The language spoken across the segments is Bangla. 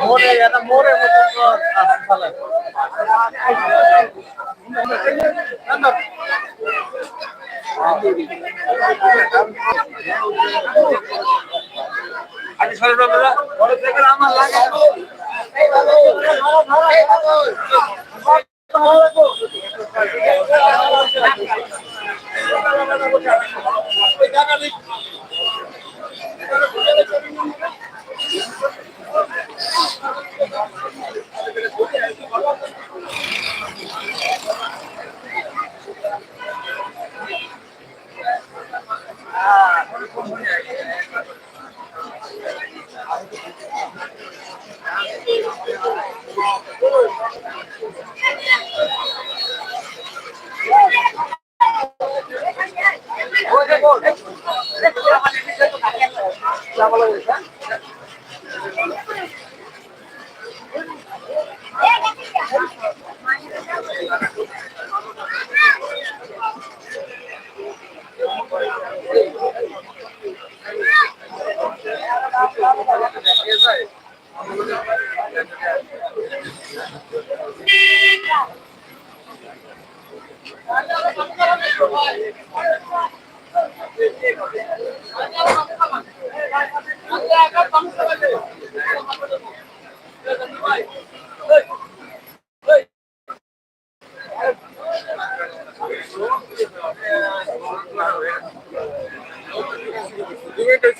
মোড়ে এটা মোড়ে মতন তো আছে চালায়। আরে সরে বাবা পরে থেকে আমার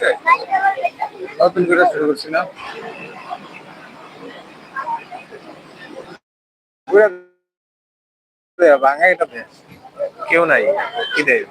লাগে নতুন করে শুরু করছি না। ভাঙা এটাতে কেউ নাই কি দেয়?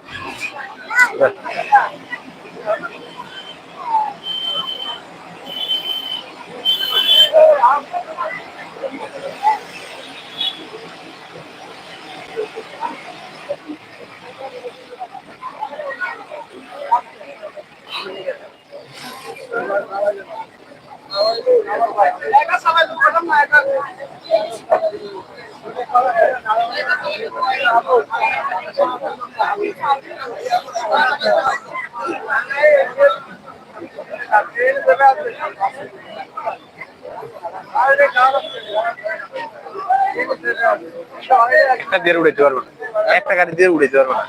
একটা দিয়ে উড়াইতে পারব না একটা গাড়ি দিয়ে উড়াইতে পারব না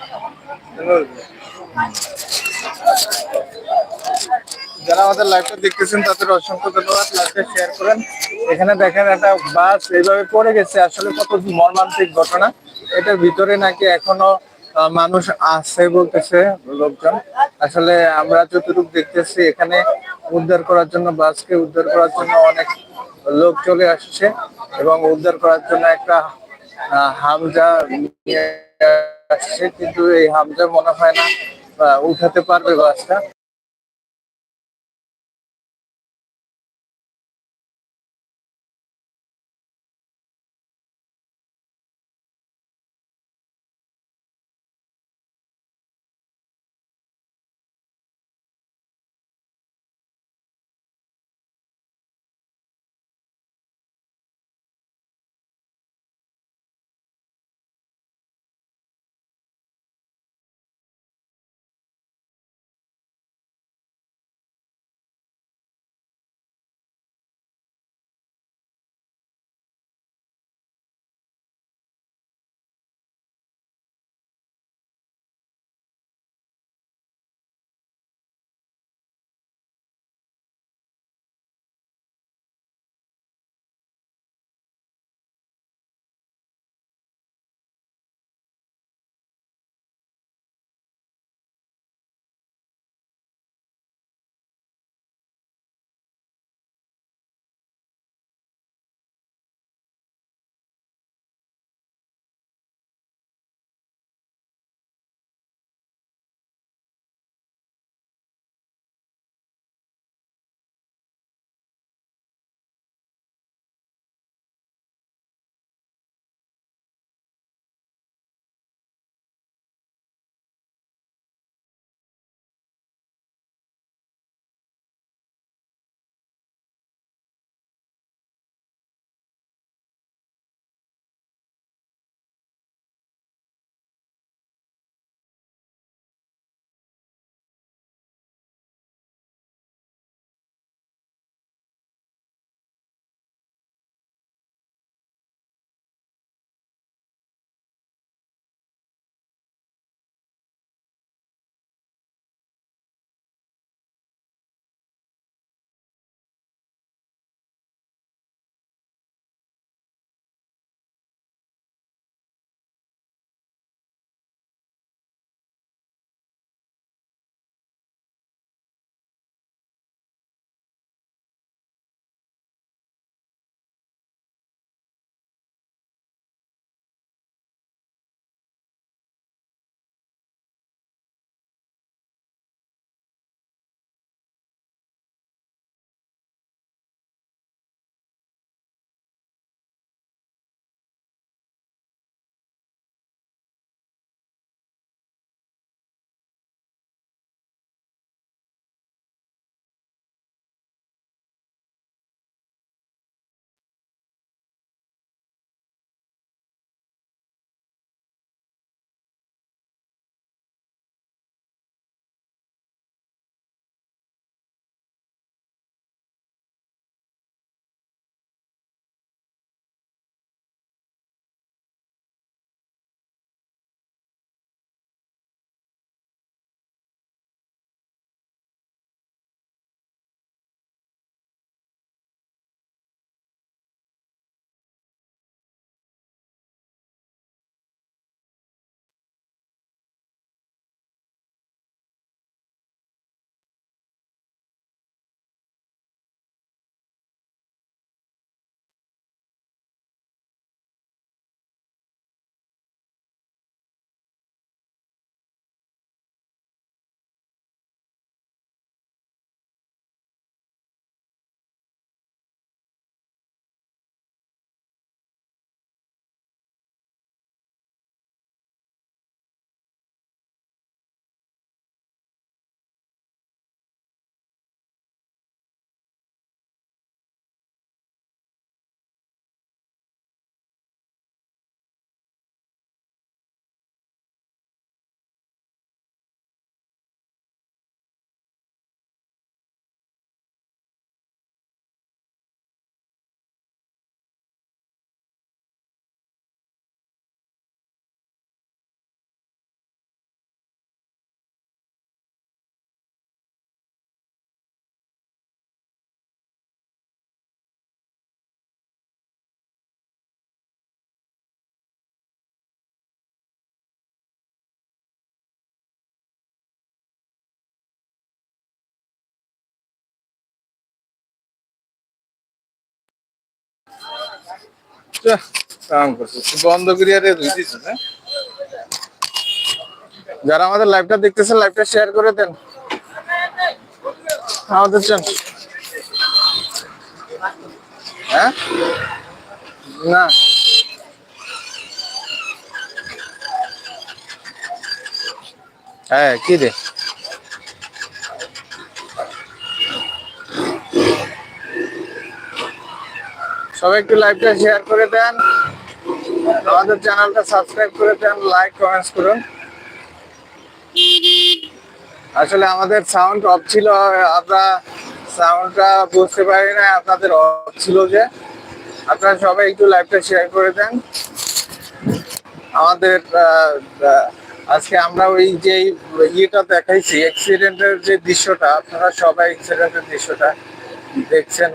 আমাদের লাইভটা দেখতেছেন, তাদের অসংখ্য ধন্যবাদ লাইভটা শেয়ার করেন। এখানে দেখেন একটা বাস এইভাবে পড়ে গেছে, আসলে কত মর্মান্তিক ঘটনা। এটার ভিতরে নাকি এখনও মানুষ আছে বলতেছে লোকজন। আসলে আমরা যতটুকু দেখতেছি, এখানে উদ্ধার করার জন্য, বাসকে উদ্ধার করার জন্য অনেক লোক চলে আসছে এবং উদ্ধার করার জন্য একটা হামজা নিয়ে আসছে। কিন্তু এই হামজা মনে হয় না উঠাতে পারবে বাসটা। বন্ধ করিয়া রে ধুই হ্যাঁ? যারা আমাদের লাইভটা দেখতেছেন লাইভটা শেয়ার করে দেন। আমাদের চান হ্যাঁ? না। হ্যাঁ কি রে? সবাই একটু লাইভটা শেয়ার করে দেন। আমাদের চ্যানেলটা সাবস্ক্রাইব করে দেন লাইক কমেন্টস করুন। আসলে আমাদের সাউন্ড অফ ছিল, আমরা সাউন্ডটা বুঝতে পারি না আপনাদের অফ ছিল যে। আপনারা সবাই একটু লাইভটা শেয়ার করে দেন। আমাদের আজকে আমরা ওই যে ইয়েটা দেখাইছি অ্যাক্সিডেন্টের যে দৃশ্যটা, আপনারা সবাই অ্যাক্সিডেন্টের দৃশ্যটা দেখছেন।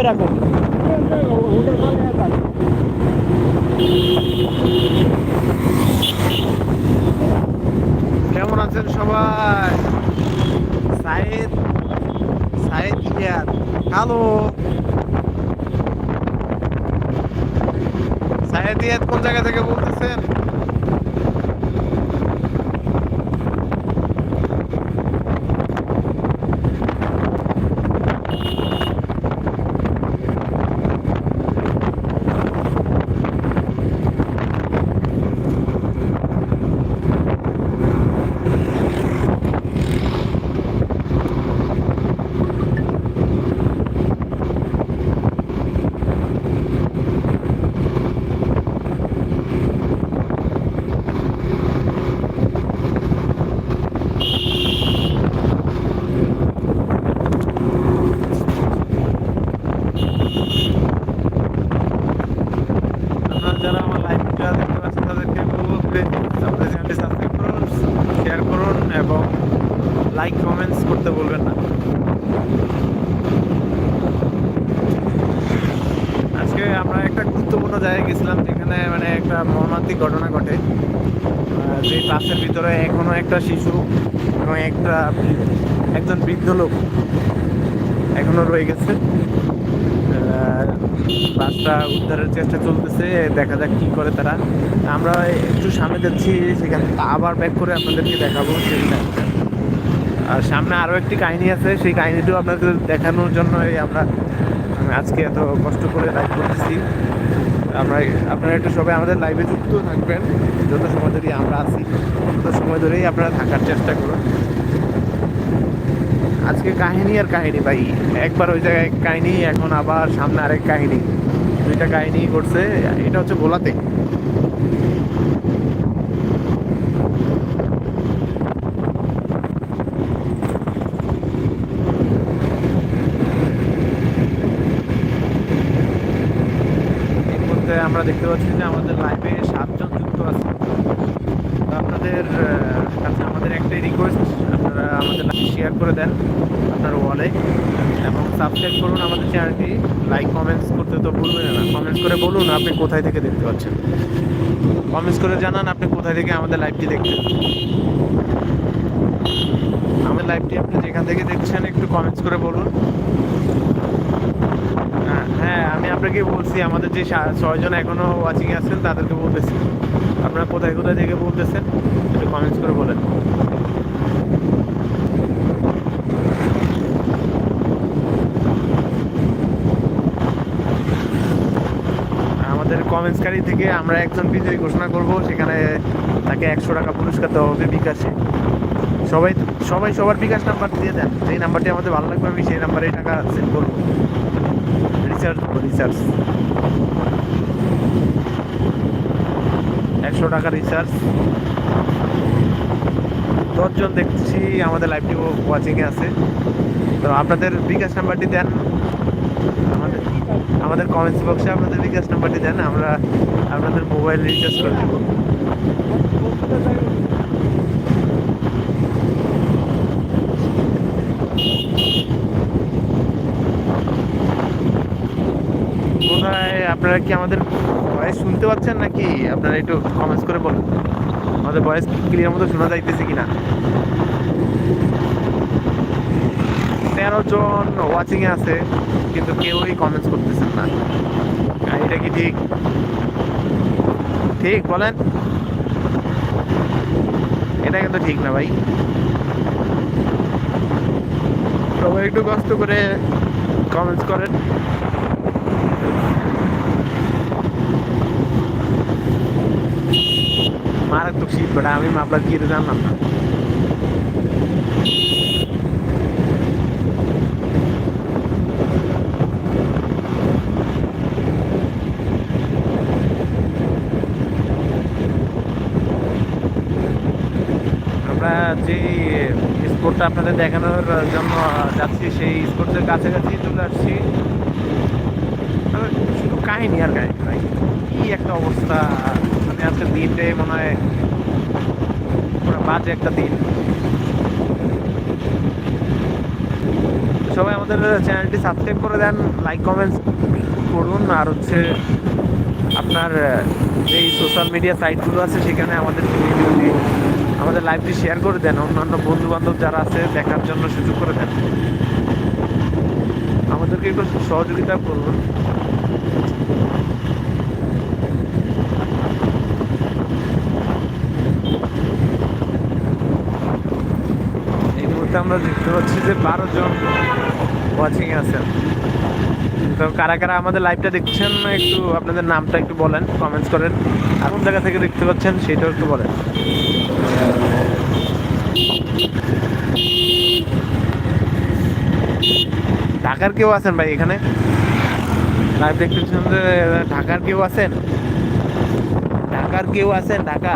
কি রাখো। কেমন আছেন সবাই? সাইদ সাইদ ইয়াদ হ্যালো সাইদ ইয়াদ কোন জায়গা থেকে বলতেছেন আপনারা যারা আমার লাইভটা দেখতে পাচ্ছেন তাদেরকে বলব যে চ্যানেলটি সাবস্ক্রাইব করুন শেয়ার করুন এবং লাইক কমেন্টস করতে বলবেন না। আজকে আমরা একটা গুরুত্বপূর্ণ জায়গায় গেছিলাম যেখানে মানে একটা মর্মান্তিক ঘটনা ঘটে। যে ক্লাসের ভিতরে এখনও একটা শিশু এবং একটা একজন বৃদ্ধ লোক এখনও রয়ে গেছে। বাসটা উদ্ধারের চেষ্টা চলতেছে, দেখা যাক কি করে তারা। আমরা একটু সামনে যাচ্ছি, সেখান আবার ব্যাক করে আপনাদেরকে দেখাবো লাইভটা। আর সামনে আরও একটি কাহিনী আছে, সেই কাহিনীটিও আপনাদের দেখানোর জন্যই আমরা আজকে এত কষ্ট করে লাইভ করতেছি। আমরা, আপনারা একটু সবাই আমাদের লাইভে যুক্ত থাকবেন, যত সময় ধরেই আমরা আছি, তত সময় ধরেই আপনারা থাকার চেষ্টা করুন। আজকে কাহিনী আর কাহিনী, ভাই। একবার ওই জায়গায় কাহিনী, এখন আবার সামনে আরেক কাহিনী। দুইটা কাহিনী করছে এটা হচ্ছে ভোলাতে। আমরা দেখতে পাচ্ছি যে আমাদের লাইভে সাতজন যুক্ত আছে। আপনাদের কাছে আমাদের একটাই রিকোয়েস্ট আপনারা আমাদের শেয়ার করে দেন আপনার ওয়ালে এবং সাবস্ক্রাইব করুন আমাদের চ্যানেলটি লাইক কমেন্টস করতে তো ভুলবেন না। কমেন্টস করে বলুন আপনি কোথায় থেকে দেখতে পাচ্ছেন। কমেন্টস করে জানান আপনি কোথায় থেকে আমাদের লাইভটি দেখছেন। আমাদের লাইভটি আপনি যেখান থেকে দেখছেন একটু কমেন্টস করে বলুন। হ্যাঁ, আমি আপনাকে বলছি আমাদের যে ছয়জন এখনও ওয়াচিং আছেন তাদেরকে বলতেছি। আপনারা কোথায় কোথায় থেকে বলতেছেন, একটু কমেন্টস করে বলেন। আমাদের কমেন্টসকারী থেকে আমরা একজন বিজয়ী ঘোষণা করব, সেখানে তাকে একশো টাকা পুরস্কার দেওয়া হবে বিকাশে। সবাই সবাই সবার বিকাশ নাম্বার দিয়ে দেন, যেই নাম্বারটি আমাদের ভালো লাগবে, আমি সেই নাম্বারে টাকা সেন্ড করব। রিচার্জ রিচার্জ একশো টাকা রিচার্জ দশজন দেখছি আমাদের লাইভটি ওয়াচিংয়ে আছে। তো আপনাদের বিকাশ নাম্বারটি দেন। আমাদের আমাদের কমেন্টস বক্সে আপনাদের বিকাশ নাম্বারটি দেন, আমরা আপনাদের মোবাইল রিচার্জ করে দেবো। আপনারা কি আমাদের ভয়েস শুনতে পাচ্ছেন নাকি? আপনারা একটু কমেন্টস করে বলুন। আমাদের ভয়েস ক্লিয়ার মতো শোনা যাইতেছে কিনা? তেরো জন ওয়াচিং এ আছে, কিন্তু কেউই কমেন্টস করতেছেন না। এটা কি ঠিক? ঠিক, বলেন। এটা কিন্তু ঠিক না ভাই। সবাই একটু কষ্ট করে কমেন্টস করেন। মারাত্মক শীত বেটা আমি মাপলার গিয়ে জানলাম না যে স্পোর্টটা আপনাদের দেখানোর জন্য যাচ্ছি, সেই স্পোর্টের কাছাকাছি চলে আসছি। শুধু কাহিনী আর কাহিনী কি একটা অবস্থা। মানে আজকে দিনটাই মনে হয় পুরো বাজে একটা দিন। সবাই আমাদের চ্যানেলটি সাবস্ক্রাইব করে দেন লাইক কমেন্টস করুন। আর হচ্ছে আপনার যেই সোশ্যাল মিডিয়া সাইটগুলো আছে, সেখানে আমাদের ভিডিওটি আমাদের লাইভটি শেয়ার করে দেন। অন্যান্য বন্ধু বান্ধব যারা আছে, দেখার জন্য সুযোগ করে দেন। আমাদেরকে একটু সহযোগিতা করুন। আমরা দেখতে পাচ্ছি যে বারো জন ওয়াচিং আছেন। তো কারা কারা আমাদের লাইভটা দেখছেন, একটু আপনাদের নামটা একটু বলেন কমেন্টস করেন। আর কোন জায়গা থেকে দেখতে পাচ্ছেন, সেটাও একটু বলেন। ঢাকার কেউ আছেন ভাই এখানে? লাইভ দেখতেছেন ঢাকার কেউ আছেন? ঢাকার কেউ আছেন? ঢাকা?